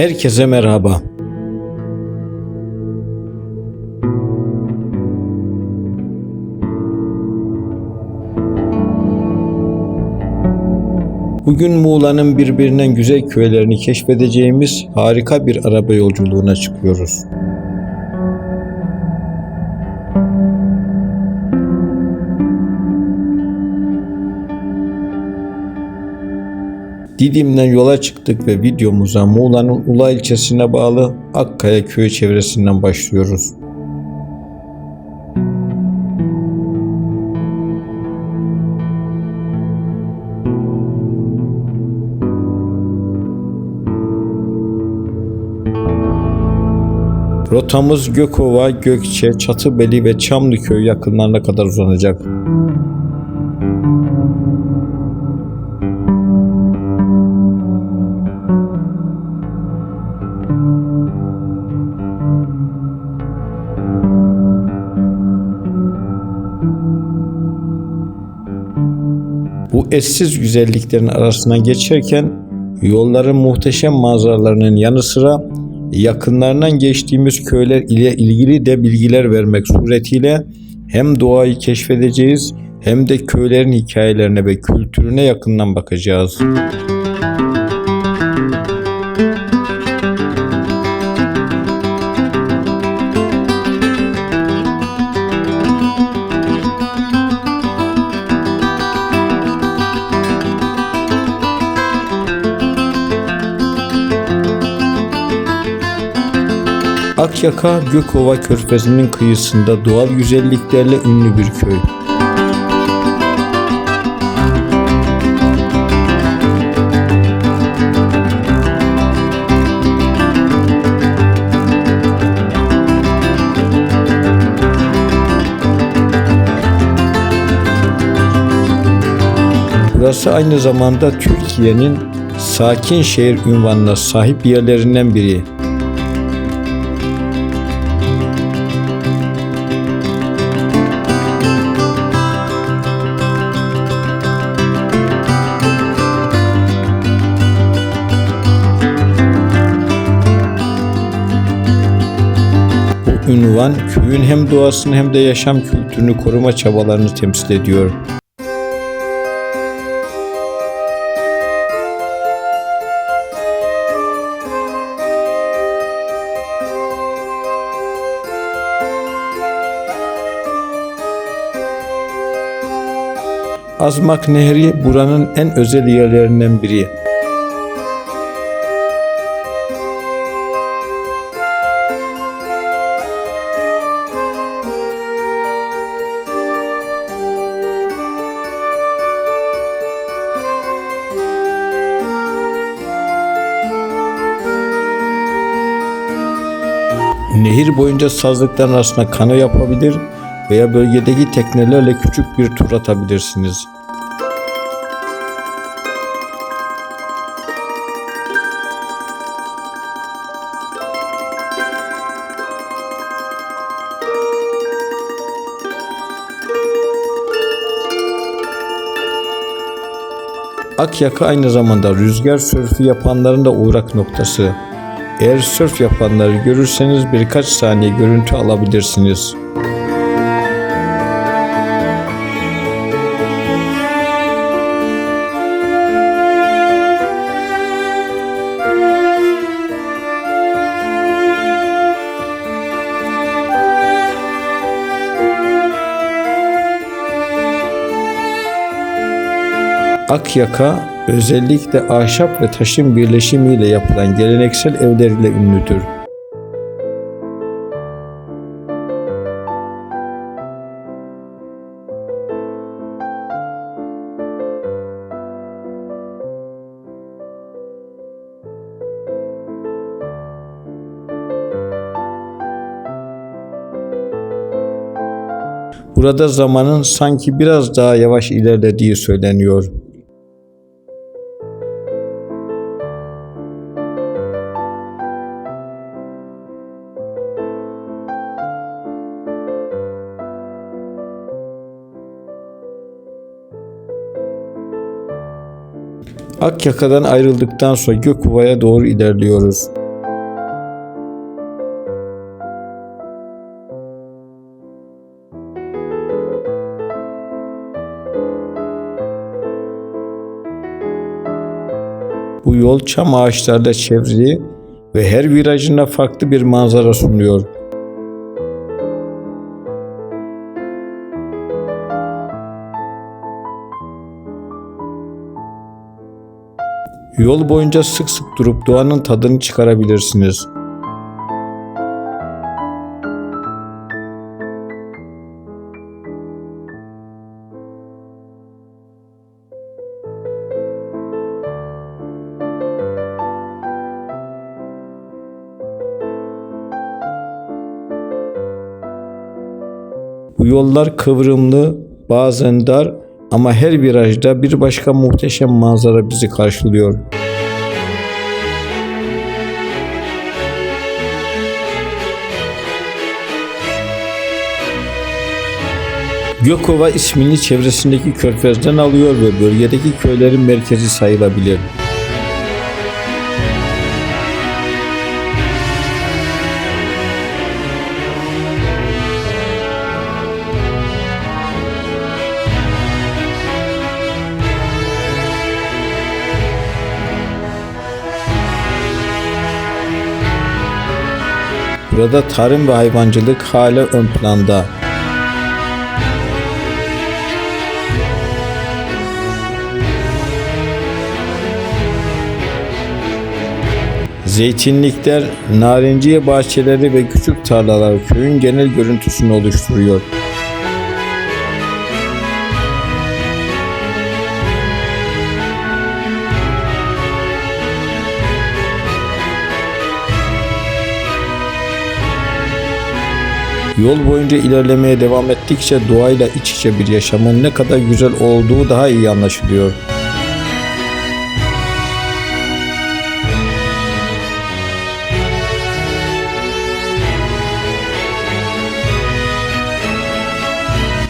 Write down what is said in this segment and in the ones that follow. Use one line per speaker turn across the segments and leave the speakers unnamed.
Herkese merhaba. Bugün Muğla'nın birbirinden güzel köylerini keşfedeceğimiz harika bir araba yolculuğuna çıkıyoruz. Didim'den yola çıktık ve videomuza Muğla'nın Ula ilçesine bağlı Akkaya köyü çevresinden başlıyoruz. Rotamız Gökova, Gökçe, Çatıbeli ve Çamlıköy yakınlarına kadar uzanacak. Eşsiz güzelliklerin arasından geçerken yolların muhteşem manzaralarının yanı sıra yakınlarından geçtiğimiz köyler ile ilgili de bilgiler vermek suretiyle hem doğayı keşfedeceğiz hem de köylerin hikayelerine ve kültürüne yakından bakacağız. Akyaka Gökova Körfezi'nin kıyısında doğal güzelliklerle ünlü bir köy. Burası aynı zamanda Türkiye'nin sakin şehir ünvanına sahip yerlerinden biri. Ünvan köyün hem doğasını hem de yaşam kültürünü koruma çabalarını temsil ediyor. Azmak Nehri buranın en özel yerlerinden biri. Boyunca sazlıkların arasında kano yapabilir veya bölgedeki teknelerle küçük bir tur atabilirsiniz. Akyaka aynı zamanda rüzgar sörfü yapanların da uğrak noktası. Eğer sörf yapanları görürseniz birkaç saniye görüntü alabilirsiniz. Akyaka özellikle ahşap ve taşın birleşimiyle yapılan geleneksel evleriyle ünlüdür. Burada zamanın sanki biraz daha yavaş ilerlediği söyleniyor. Akyaka'dan ayrıldıktan sonra Gökuva'ya doğru ilerliyoruz. Bu yol çam ağaçlarla çevrili ve her virajına farklı bir manzara sunuyor. Yol boyunca sık sık durup doğanın tadını çıkarabilirsiniz. Bu yollar kıvrımlı, bazen dar ama her virajda bir başka muhteşem manzara bizi karşılıyor. Gökova ismini çevresindeki körfezden alıyor ve bölgedeki köylerin merkezi sayılabilir. Burada tarım ve hayvancılık hala ön planda. Zeytinlikler, narenciye bahçeleri ve küçük tarlalar köyün genel görüntüsünü oluşturuyor. Yol boyunca ilerlemeye devam ettikçe doğayla iç içe bir yaşamın ne kadar güzel olduğu daha iyi anlaşılıyor.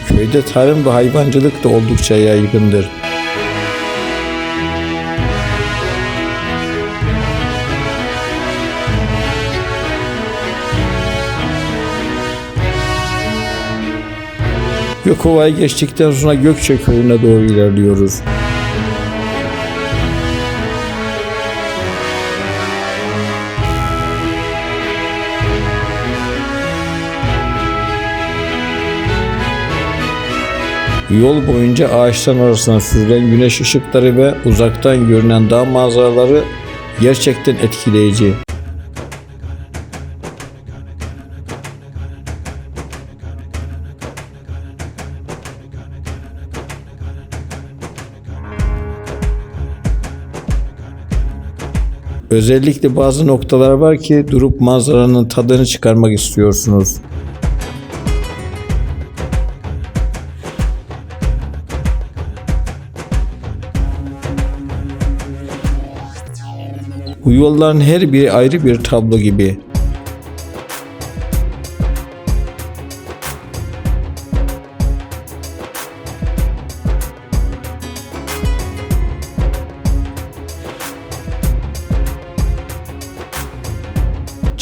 Köyde tarım ve hayvancılık da oldukça yaygındır. Gökova'yı geçtikten sonra Gökçe köyüne doğru ilerliyoruz. Yol boyunca ağaçların arasına süzülen güneş ışıkları ve uzaktan görünen dağ manzaraları gerçekten etkileyici. Özellikle bazı noktalar var ki durup manzaranın tadını çıkarmak istiyorsunuz. Bu yolların her biri ayrı bir tablo gibi.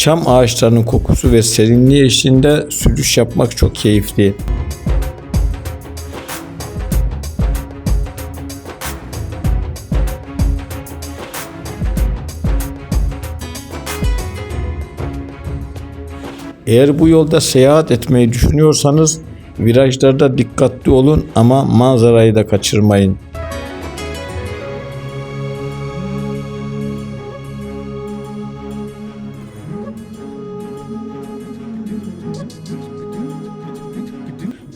Çam ağaçlarının kokusu ve serinliği eşliğinde sürüş yapmak çok keyifli. Eğer bu yolda seyahat etmeyi düşünüyorsanız virajlarda dikkatli olun ama manzarayı da kaçırmayın.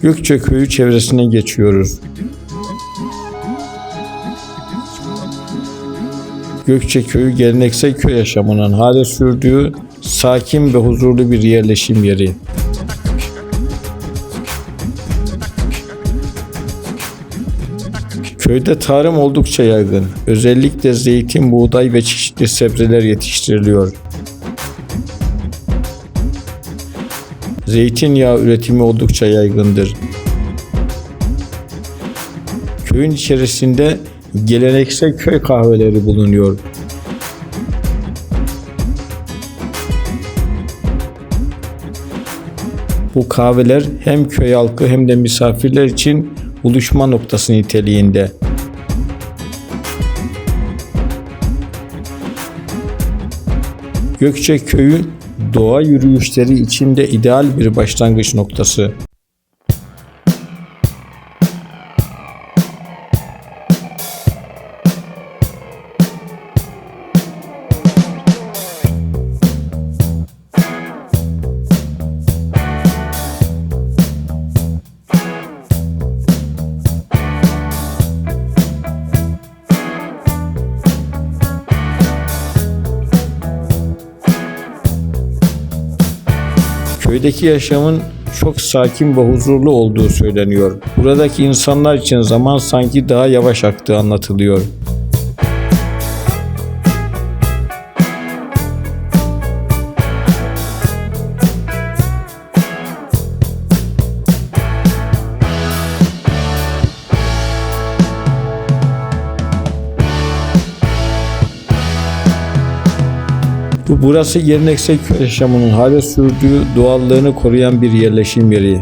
Gökçe köyü çevresine geçiyoruz. Gökçe köyü geleneksel köy yaşamının hala sürdüğü sakin ve huzurlu bir yerleşim yeri. Köyde tarım oldukça yaygın. Özellikle zeytin, buğday ve çeşitli sebzeler yetiştiriliyor. Zeytinyağı üretimi oldukça yaygındır. Köyün içerisinde geleneksel köy kahveleri bulunuyor. Bu kahveler hem köy halkı hem de misafirler için buluşma noktası niteliğinde. Gökçe Köyü doğa yürüyüşleri için de ideal bir başlangıç noktası. Köydeki yaşamın çok sakin ve huzurlu olduğu söyleniyor. Buradaki insanlar için zaman sanki daha yavaş aktığı anlatılıyor. Burası geleneksel köy yaşamının hala sürdüğü doğallığını koruyan bir yerleşim yeri.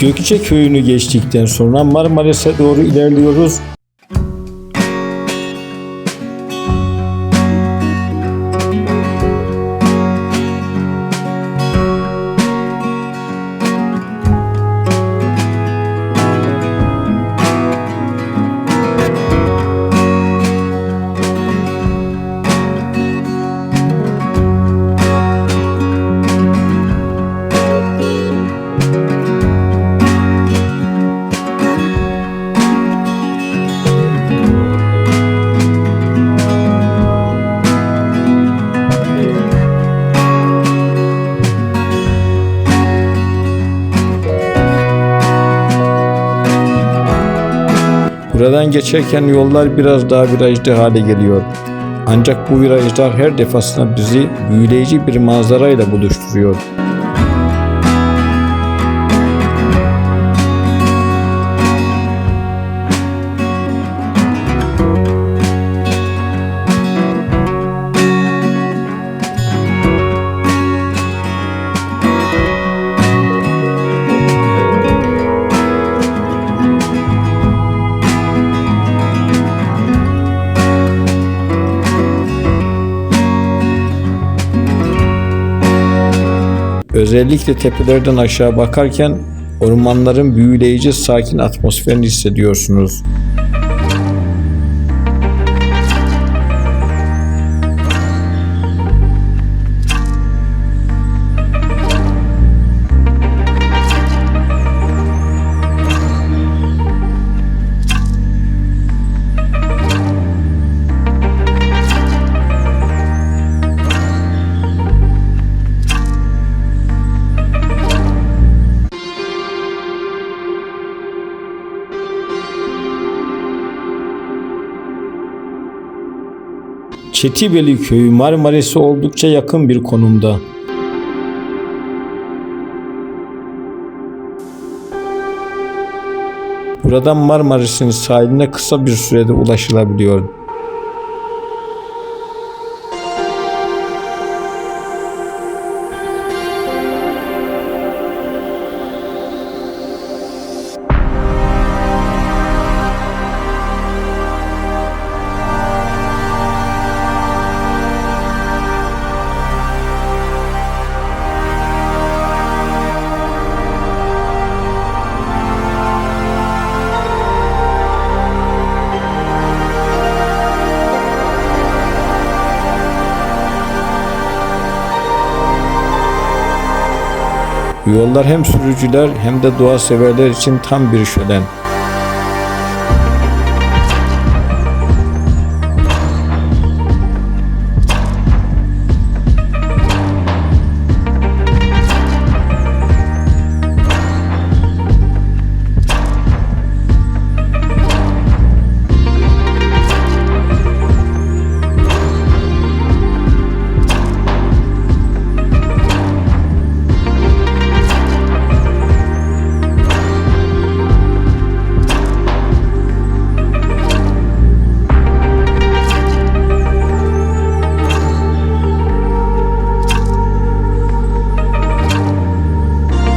Gökçe köyünü geçtikten sonra Marmaris'e doğru ilerliyoruz. Buradan geçerken yollar biraz daha virajlı hale geliyor. Ancak bu virajlar her defasında bizi büyüleyici bir manzarayla buluşturuyor. Özellikle tepelerden aşağı bakarken ormanların büyüleyici sakin atmosferini hissediyorsunuz. Çetibeli köyü Marmaris'e oldukça yakın bir konumda. Buradan Marmaris'in sahiline kısa bir sürede ulaşılabiliyor. Yollar hem sürücüler hem de doğa severler için tam bir şölen.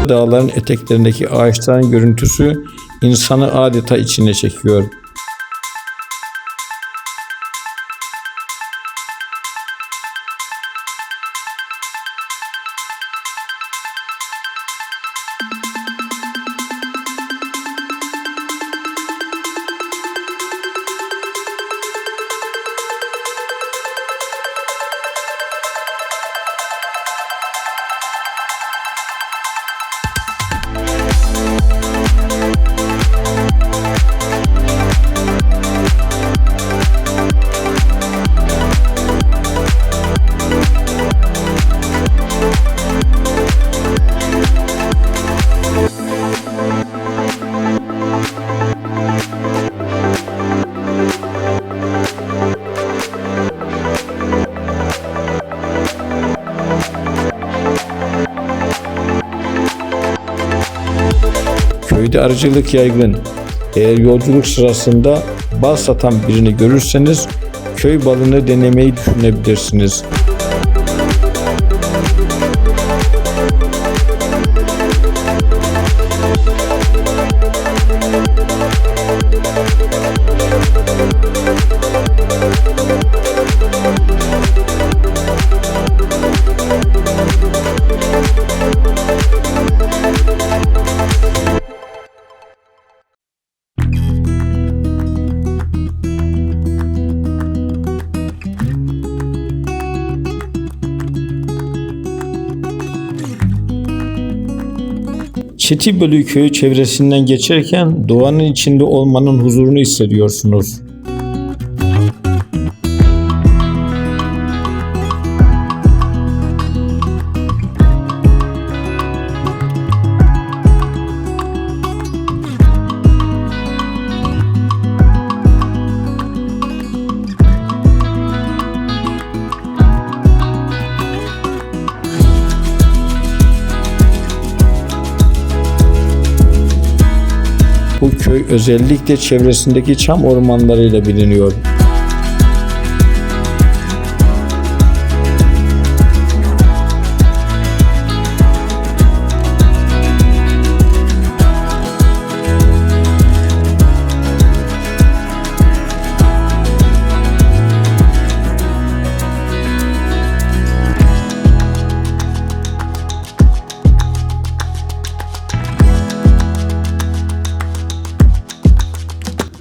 Dağların eteklerindeki ağaçların görüntüsü insanı adeta içine çekiyor. Köyde arıcılık yaygın. Eğer yolculuk sırasında bal satan birini görürseniz köy balını denemeyi düşünebilirsiniz. Çetibölü köyü çevresinden geçerken doğanın içinde olmanın huzurunu hissediyorsunuz. Özellikle çevresindeki çam ormanlarıyla biliniyor.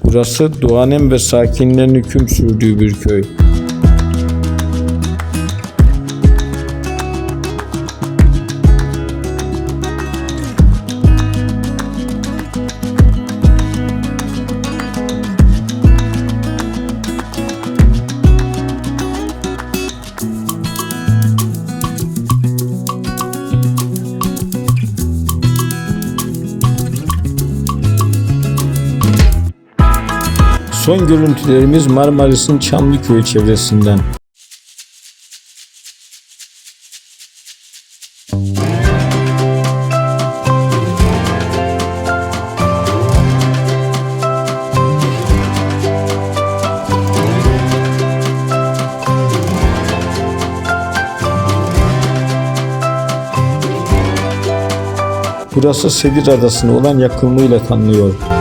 Burası doğanın ve sakinlerin hüküm sürdüğü bir köy. Görüntülerimiz Marmaris'in Çamlıköy çevresinden. Burası Sedir Adası'na olan yakınlığıyla tanınıyor.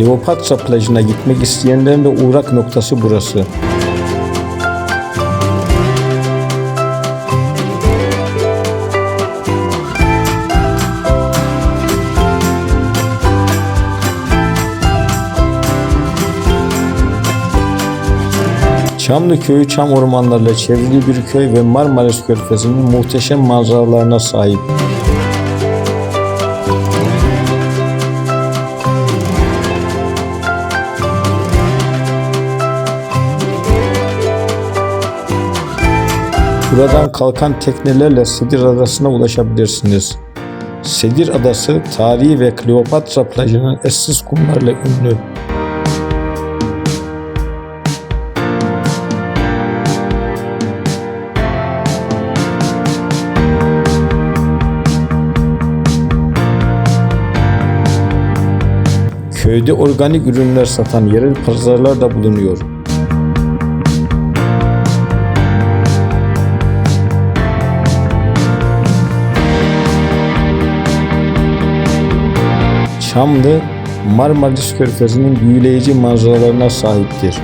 Kleopatra plajına gitmek isteyenlerin de uğrak noktası burası. Çamlı köyü çam ormanlarıyla çevrili bir köy ve Marmaris Körfezi'nin muhteşem manzaralarına sahip. Buradan kalkan teknelerle Sedir Adası'na ulaşabilirsiniz. Sedir Adası tarihi ve Kleopatra plajının eşsiz kumlarıyla ünlü. Köyde organik ürünler satan yerel pazarlar da bulunuyor. Çamlı, Marmaris Körfezi'nin büyüleyici manzaralarına sahiptir.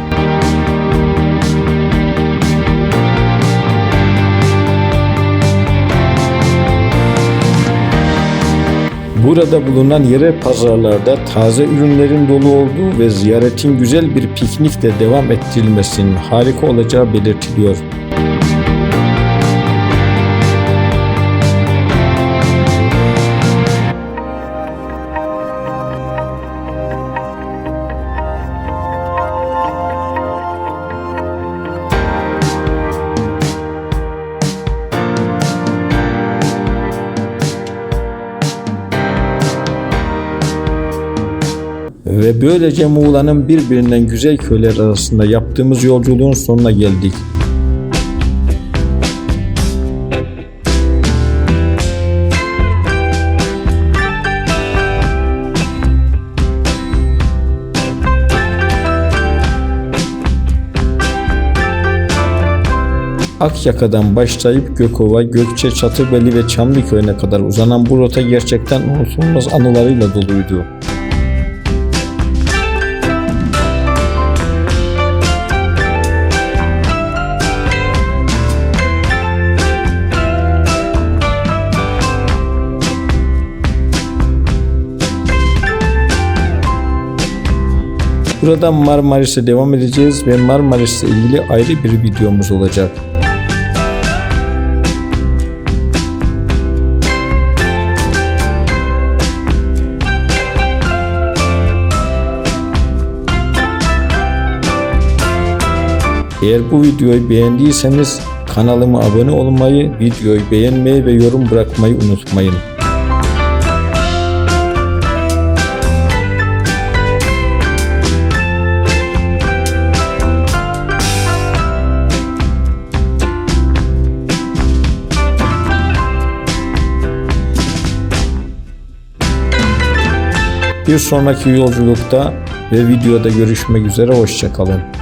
Burada bulunan yerel pazarlarda taze ürünlerin dolu olduğu ve ziyaretin güzel bir piknikle devam ettirilmesinin harika olacağı belirtiliyor. Böylece Muğla'nın birbirinden güzel köyler arasında yaptığımız yolculuğun sonuna geldik. Akyaka'dan başlayıp Gökova, Gökçe, Çatıbeli ve Çamlıköy'üne kadar uzanan bu rota gerçekten unutulmaz anılarıyla doluydu. Buradan Marmaris'e devam edeceğiz ve Marmaris'le ilgili ayrı bir videomuz olacak. Eğer bu videoyu beğendiyseniz kanalıma abone olmayı, videoyu beğenmeyi ve yorum bırakmayı unutmayın. Bir sonraki yolculukta ve videoda görüşmek üzere hoşçakalın.